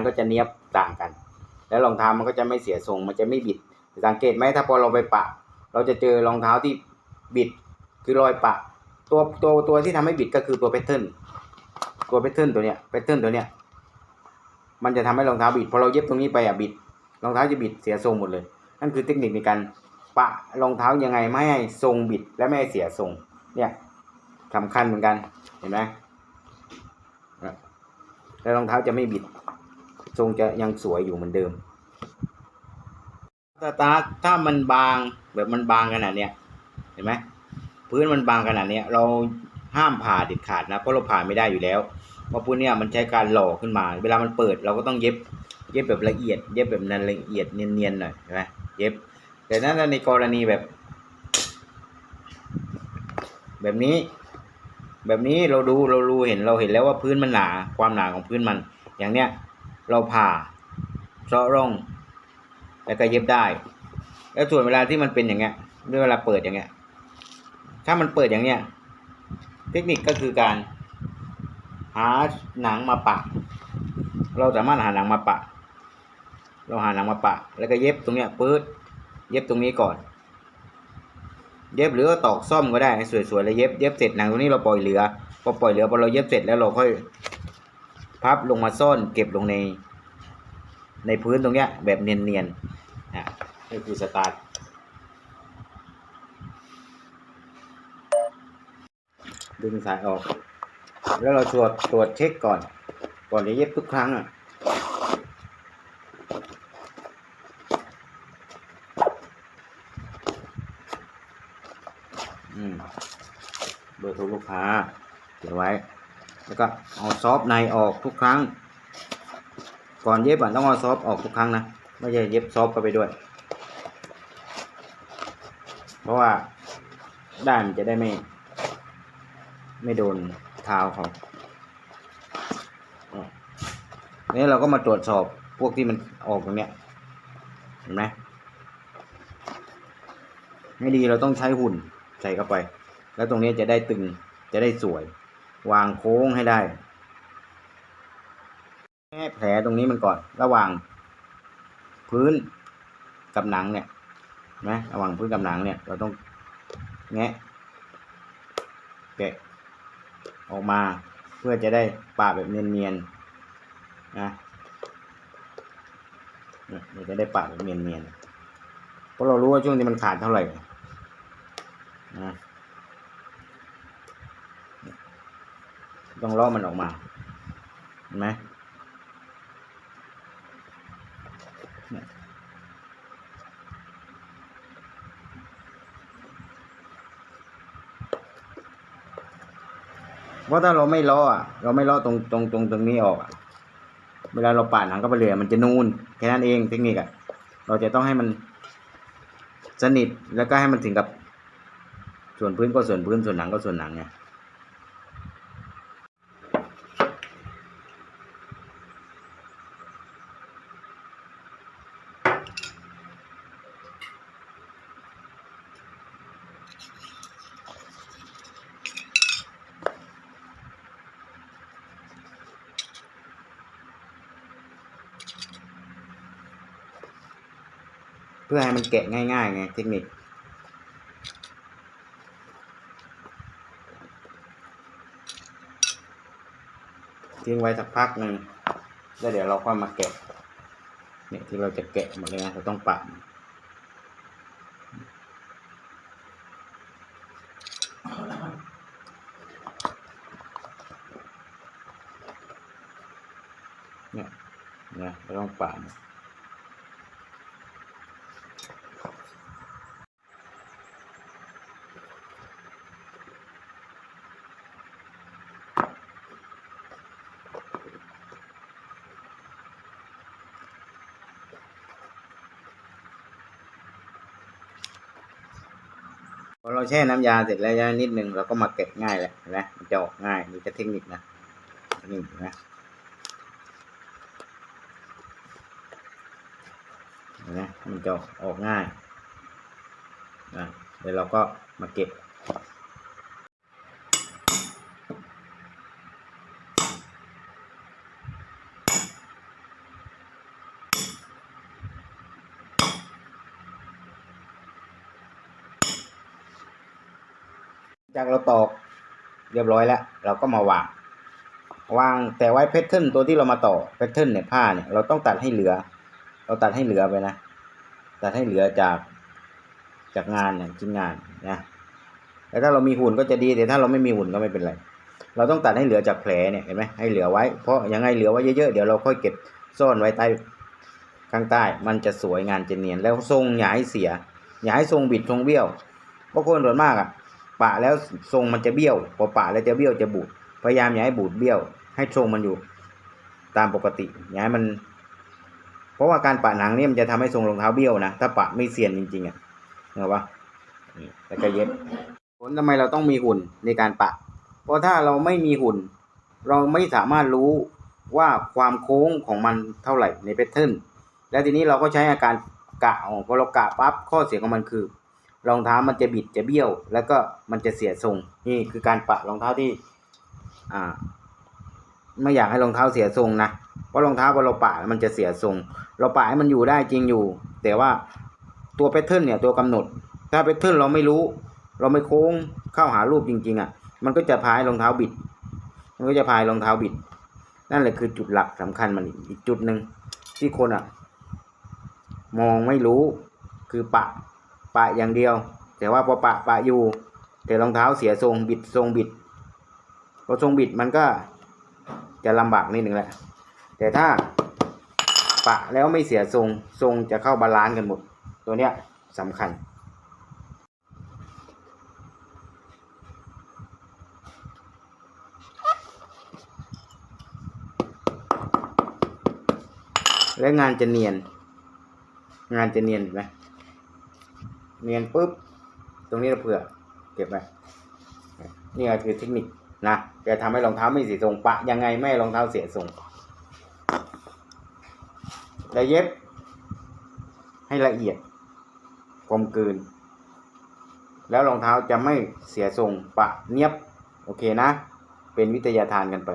านก็จะเนียบต่างกัน แล้วรองเท้ามันก็จะไม่เสียทรง มันจะไม่บิด สังเกตไหมถ้าพอเราไปปะ เราจะเจอรองเท้าที่บิดคือรอยปะ ตัวตัวตัวที่ทำให้บิดก็คือตัวแพทเทิร์นตัวแพทเทิร์นตัวเนี้ยแพทเทิร์นตัวเนี้ยมันจะทำให้รองเท้าบิดพอเราเย็บตรงนี้ไปอะบิดรองเท้าจะบิดเสียทรงหมดเลย นั่นคือเทคนิคในการปะรองเท้ายังไงไม่ให้ทรงบิดและไม่ให้เสียทรงเนี่ยสำคัญเหมือนกันเห็นไหมแล้วรองเท้าจะไม่บิด ทรงจะยังสวยอยู่เหมือนเดิมสตาร์ทถ้ามันบางแบบมันบางขนาดเนี้ยเห็นไหมพื้นมันบางขนาดเนี้ยเราห้ามผ่าเด็ดขาดนะเพราะเราผ่าไม่ได้อยู่แล้วเพราะพวกเนี้ยมันใช้การหล่อขึ้นมา เวลามันเปิดเราก็ต้องเย็บ เย็บแบบละเอียด เย็บแบบนั้นละเอียดเนียนๆหน่อยเห็นไหมเย็บ แต่นั้นในกรณีแบบ แบบนี้ แบบนี้เราดูเรารู้เห็นเราเห็นแล้วว่าพื้นมันหนาความหนาของพื้นมันอย่างเนี้ย เราผ่าเจาะร่อง แล้วก็เย็บได้ แล้วส่วนเวลาที่มันเป็นอย่างเงี้ยด้วยเวลาเปิดอย่างเงี้ย ถ้ามันเปิดอย่างเนี้ย เทคนิคก็คือการ หาหนังมาปะ เราสามารถหาหนังมาปะ เราหาหนังมาปะ แล้วก็เย็บตรงเนี้ยปื๊ดเย็บตรงนี้ก่อน เย็บหรือว่าตอกซ่อมก็ได้สวยๆแล้วเย็บเย็บเสร็จหนังตรงนี้เราปล่อยเหลือพอปล่อยเหลือพอเราเย็บเสร็จแล้วเราค่อย พับลงมาซ่อนเก็บลงในในพื้นตรงเนี้ยแบบเนียนๆนะนี่คือสตาร์ทดึงสายออก แล้วเราตรวจตรวจเช็คก่อน ก่อนจะเย็บทุกครั้งอะอืมเบอร์โทรลูกค้าเดี๋ยวไว้ แล้วก็เอาซอฟในออกทุกครั้ง ก่อนเย็บอะต้องเอาซอฟออกทุกครั้งนะไม่ใช่เย็บซอฟเข้าไปด้วย เพราะว่าด้านมันจะได้ไม่ ไม่โดนเท้าเขาอะนี่เราก็มาตรวจสอบพวกที่มันออกตรงเนี้ยเห็นไหมไม่ดีเราต้องใช้หุ่นใส่เข้าไป แล้วตรงนี้จะได้ตึงจะได้สวย วางโค้งให้ได้แก้แผลตรงนี้มันก่อน ระหว่างพื้นกับหนังเนี่ยนไหมระหว่างพื้นกับหนังเนี่ย เราต้องแงะแกะออกมาเพื่อจะได้ปาแบบเนียนๆนะเนี่ยเราจะได้ปาแบบเนียนๆเพราะเรารู้ว่าช่วงนี้มันขาดเท่าไหร่นะ ต้องล้อมันออกมาเห็นไหมเพราะถ้าเราไม่ล้ออะ เราไม่ล้อตรงตรงตรงตรงนี้ออกอะ เวลาเราปาดหนังก็ไปเลยมันจะนูนแค่นั้นเองเทคนิคอะ เราจะต้องให้มันสนิทแล้วก็ให้มันถึงกับส่วนพื้นก็ส่วนพื้นส่วนหนังก็ส่วนหนังไง พื่อให้มันแกะง่ายๆไงเทคนิคทิ้งไว้สักพักหนึ่งแล้วเดี๋ยวเราค่อยมาแกะเนี่ยที่เราจะแกะหมดเลยนะเราต้องปะเนี่ยเนี่ยเราต้องปะ อเราแช่น้ำยาเสร็จแล้วยนิดนึงเราก็มาเกะง่ายแหละนะมันจะออกง่ายนี่จะเทคนิคนะนี่นะนะมมันจะออกง่ายนะเดี๋ยวเราก็มาเก็บ จากเราตอกเรียบร้อยแล้ว เราก็มาวาง วางแต่ไว้แพทเทิร์นตัวที่เรามาต่อแพทเทิร์นเนี่ยผ้าเนี่ยเราต้องตัดให้เหลือ เราตัดให้เหลือไปนะ ตัดให้เหลือจากจากงานเนี่ยชิ้นงานนะแต่ถ้าเรามีหุ่นก็จะดีแต่ถ้าเราไม่มีหุ่นก็ไม่เป็นไร เราต้องตัดให้เหลือจากแผลเนี่ยเห็นไหมให้เหลือไว้ เพราะยังไงเหลือไว้เยอะๆเดี๋ยวเราค่อยเก็บซ่อนไว้ใต้ข้างใต้มันจะสวยงานจะเนียนแล้วทรงอย่าให้เสีย อย่าให้ทรงบิดทรงเบี้ยวเพราะคนส่วนมากอะ ปะแล้วทรงมันจะเบี้ยวพอปะแล้วจะเบี้ยวจะบูดพยายามอย่าให้บูดเบี้ยว ให้ทรงมันอยู่ตามปกติอย่าให้มัน เพราะว่าการปะหนังเนี่ยมันจะทำให้ทรงรองเท้าเบี้ยวนะถ้าปะไม่เซียนจริงๆอะเห็นปะแล้วก็เย็บผลทำไมเราต้องมีหุ่นในการปะ เพราะถ้าเราไม่มีหุ่น เราไม่สามารถรู้ว่าความโค้งของมันเท่าไหร่ในแพทเทิร์นแล้วทีนี้เราก็ใช้อาการกะเอาพอเรากะปั๊บข้อเสียของมันคือ รองเท้ามันจะบิดจะเบี้ยว แล้วก็มันจะเสียทรง นี่คือการปะรองเท้าที่อ่าไม่อยากให้รองเท้าเสียทรงนะเพราะรองเท้าพอเราปะมันจะเสียทรง เราปะให้มันอยู่ได้จริงอยู่ แต่ว่าตัวแพทเทิร์นเนี่ยตัวกำหนด ถ้าแพทเทิร์นเราไม่รู้ เราไม่โค้งเข้าหารูปจริง ๆอะมันก็จะพายรองเท้าบิด มันก็จะพายรองเท้าบิด นั่นแหละคือจุดหลักสำคัญมันอีกจุดหนึ่งที่คนอะ มองไม่รู้คือปะ ปะอย่างเดียว แต่ว่าพอปะปะอยู่ แต่รองเท้าเสียทรงบิดทรงบิดพอทรงบิดมันก็จะลำบากนิดหนึ่งแหละ แต่ถ้าปะแล้วไม่เสียทรงทรงจะเข้าบาลานซ์กันหมด ตัวเนี้ยสำคัญ และงานจะเนียน งานจะเนียนเห็นไหม เนียนปุ๊บ ตรงนี้เราเผื่อ เก็บไว้นี่คือเทคนิคนะจะทำให้รองเท้าไม่เสียทรงปะยังไงไม่รองเท้าเสียทรงและเย็บ ให้ละเอียดกลมกลืน แล้วรองเท้าจะไม่เสียทรงปะเนียบ โอเคนะ เป็นวิทยาทานกันไป